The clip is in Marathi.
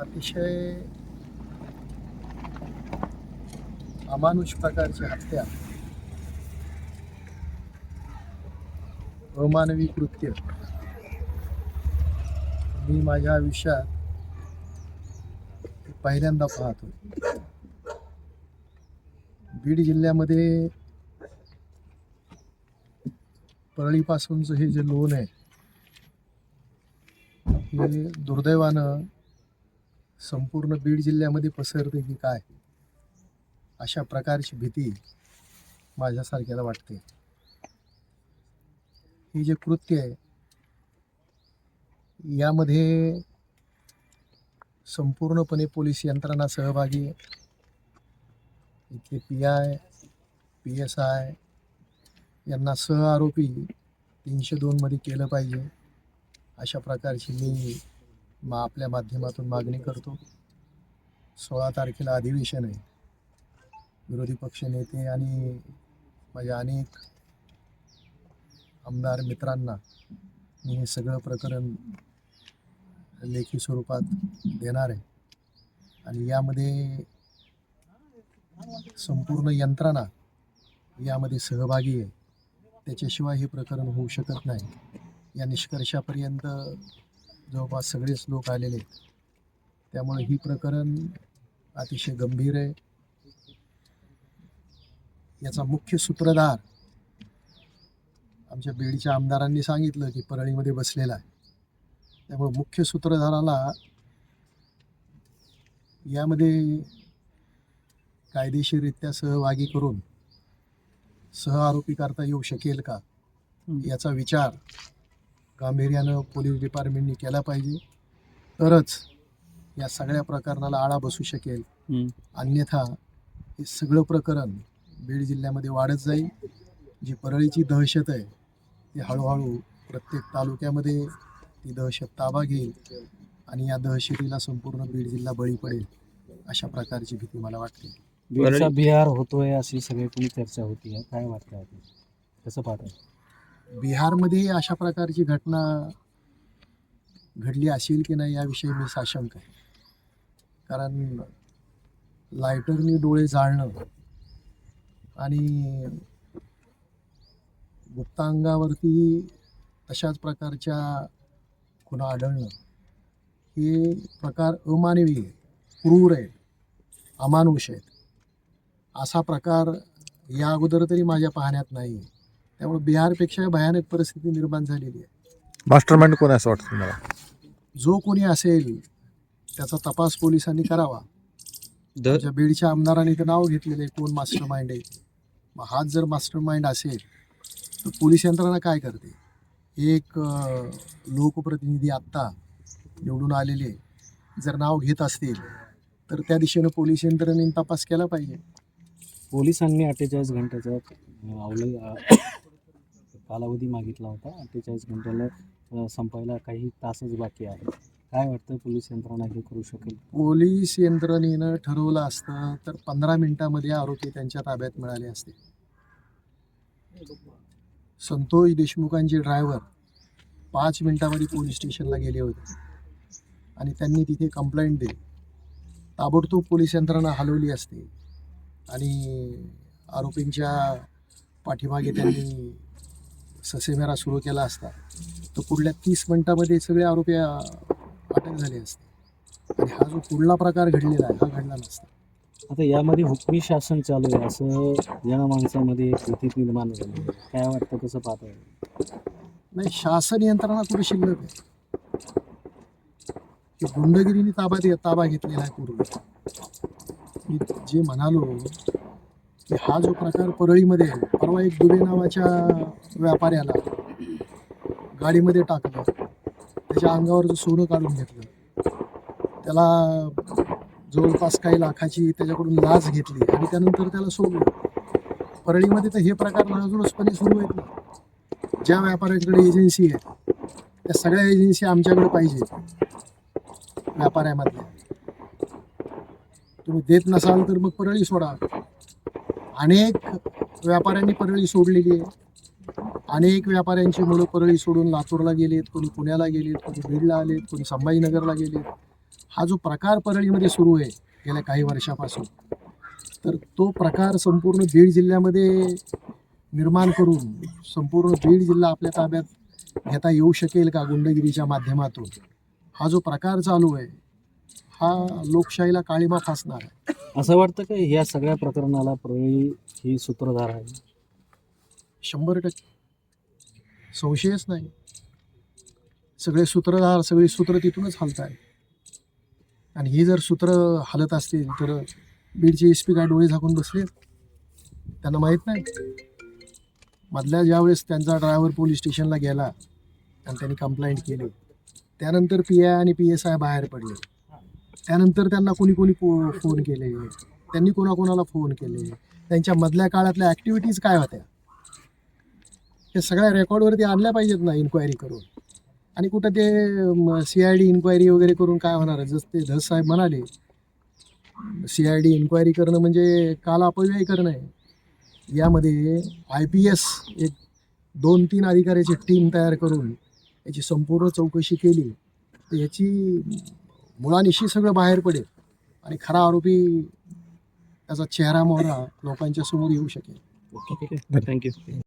अतिशय अमानुष प्रकारची हत्या. अमानवी कृत्य. मी माझ्या आयुष्यात पहिल्यांदा पाहतो बीड जिल्ह्यामध्ये परळीपासूनचं हे जे लोन आहे हे दुर्दैवानं संपूर्ण बीड जिल्ह्यामध्ये पसरते की काय? अशा प्रकारची भीती माझ्यासारख्याला वाटते. हे जे कृत्य आहे यामध्ये संपूर्णपणे पोलीस यंत्रणा सहभागी इथले P I P S I यांना सह आरोपी तीनशे दोनमध्ये केलं पाहिजे. अशा प्रकारची मी मा आपल्या माध्यमातून मागणी करतो. सोळा तारखेला अधिवेशन आहे. विरोधी पक्ष नेते आणि माझ्या अनेक आमदार मित्रांना मी हे सगळं प्रकरण लेखी स्वरूपात देणार आहे. आणि यामध्ये संपूर्ण यंत्रणा यामध्ये सहभागी आहे. त्याच्याशिवाय हे प्रकरण होऊ शकत नाही. या निष्कर्षापर्यंत जवळपास सगळेच लोक आलेले आहेत. त्यामुळे ही प्रकरण अतिशय गंभीर आहे. याचा मुख्य सूत्रधार आमच्या बीडच्या आमदारांनी सांगितलं की परळीमध्ये बसलेला आहे. त्यामुळे मुख्य सूत्रधाराला यामध्ये कायदेशीररित्या सहभागी करून सह आरोपी करता येऊ शकेल का? याचा विचार गांभीर्यानं पोलीस डिपार्टमेंटनी केला पाहिजे. तरच या सगळ्या प्रकरणाला आळा बसू शकेल. अन्यथा हे सगळं प्रकरण बीड जिल्ह्यामध्ये वाढत जाईल. जी परळीची दहशत आहे ती हळूहळू प्रत्येक तालुक्यामध्ये ती दहशत ताबा घेईल आणि या दहशतीला संपूर्ण बीड जिल्हा बळी पडेल अशा प्रकारची भीती मला वाटते. बीडचा बिहार होतोय अशी सगळीकडे चर्चा होती. काय वाटतं? कसं पाहताय? बिहारमध्येही अशा प्रकारची घटना घडली असेल की नाही याविषयी मी साशंक आहे. कारण लायटरनी डोळे जाळणं आणि गुप्तांगावरती तशाच प्रकारच्या खुणा आढळणं हे प्रकार अमानवी क्रूर आहेत अमानुष आहेत. असा प्रकार या अगोदर तरी माझ्या पाहण्यात नाही. आहे त्यामुळे बिहारपेक्षा भयानक परिस्थिती निर्माण झालेली आहे. मास्टर माइंड कोण आहे असं वाटतं तुम्हाला? जो कोणी असेल त्याचा तपास पोलिसांनी करावा. आमच्या बीडच्या आमदारांनी तर नाव घेतलेलं आहे कोण मास्टर माइंड आहे? मग हाच जर मास्टर माइंड असेल तर पोलीस यंत्रणा काय करते? एक अं, लोकप्रतिनिधी आत्ता निवडून आलेले जर नाव घेत असतील तर त्या दिशेनं पोलीस यंत्रणेने तपास केला पाहिजे. पोलिसांनी अठ्ठेचाळीस घंट्याचा अवल कालावधी मागितला होता अठ्ठेचाळीस घंट्याला संपायला काही तासच बाकी आहे. काय वाटतं पोलीस यंत्रणा हे करू शकेल? पोलीस यंत्रणेनं ठरवलं असतं तर पंधरा मिनिटामध्ये आरोपी त्यांच्या ताब्यात मिळाले असते. संतोष देशमुखांचे ड्रायव्हर पाच मिनिटामध्ये पोलीस स्टेशनला गेले होते आणि त्यांनी तिथे कंप्लेंट दिली. ताबडतोब पोलीस यंत्रणा हलवली असते आणि आरोपींच्या पाठीमागे त्यांनी ससेमेरा सुरू केला असता तर पुढल्या तीस मिनिटामध्ये सगळे आरोपी अटक झाले असते. आणि हा जो पुढला प्रकार घडलेला आहे हा घडला नसता. आता यामध्ये हुकमी शासन चालू आहे असं जनमानसामध्ये एक भीती निर्माण झाली आहे. काय वाटतं कसं पाहताय नाही शासन यंत्रणा कुठे शिल्लक आहे. की गुंडगिरीने ताबा ताबा घेतलेला आहे पूर्वी मी जे म्हणालो हा जो प्रकार परळीमध्ये आहे परवा एक दुबे नावाच्या व्यापाऱ्याला गाडीमध्ये टाकलं. त्याच्या अंगावरचं सोनं काढून घेतलं. त्याला जवळपास काही लाखाची त्याच्याकडून लाच घेतली आणि त्यानंतर त्याला सोडलं. परळीमध्ये तर हे प्रकार नाजूळसपणे सुरू आहेत ना. ज्या व्यापाऱ्यांकडे एजन्सी आहे त्या सगळ्या एजन्सी आमच्याकडे पाहिजे व्यापाऱ्यामधल्या. तुम्ही देत नसाल तर मग परळी सोडा. अनेक व्यापाऱ्यांनी परळी सोडलेली आहे. अनेक व्यापाऱ्यांची मुलं परळी सोडून लातूरला गेलेत कोणी पुण्याला गेलेत कोणी बीडला आलेत कोणी संभाजीनगरला गेलेत. हा जो प्रकार परळीमध्ये सुरू आहे गेल्या काही वर्षापासून तर तो प्रकार संपूर्ण बीड जिल्ह्यामध्ये निर्माण करून संपूर्ण बीड जिल्हा आपल्या ताब्यात घेता येऊ शकेल का गुंडगिरीच्या माध्यमातून? हा जो प्रकार चालू आहे हा लोकशाहीला काळीमा फासणार आहे. असं वाटतं का या सगळ्या प्रकरणाला प्रळी ही सूत्रधार आहे? शंभर टक्के. संशयच नाही. सगळे सूत्रधार सगळी सूत्र तिथूनच हलत आहे आणि ही जर सूत्र हलत असतील तर बीडचे एस पी काय डोळे झाकून बसले? त्यांना माहीत नाही. मधल्या ज्यावेळेस त्यांचा ड्रायव्हर पोलीस स्टेशनला गेला आणि त्यांनी कंप्लेंट केली त्यानंतर पी आय आणि पी एस आय बाहेर पडले. त्यानंतर त्यांना कोणी कोणी फोन केले. त्यांनी कोणाकोणाला फोन केले. त्यांच्या मधल्या काळातल्या ॲक्टिव्हिटीज काय होत्या? हे सगळ्या रेकॉर्डवरती आणल्या पाहिजेत ना इन्क्वायरी करून. आणि कुठं ते सी आय डी इन्क्वायरी वगैरे करून काय होणार आहे? जसं ते धस साहेब म्हणाले सी आय डी इन्क्वायरी करणं म्हणजे काल अपव्यय करणं आहे. यामध्ये आय पी एस एक दोन तीन अधिकाऱ्याची टीम तयार करून याची संपूर्ण चौकशी केली. तर याची मुळानिशी सगळं बाहेर पडेल आणि खरा आरोपी त्याचा चेहरा मोहरा लोकांच्या समोर येऊ शकेल. Okay thank you.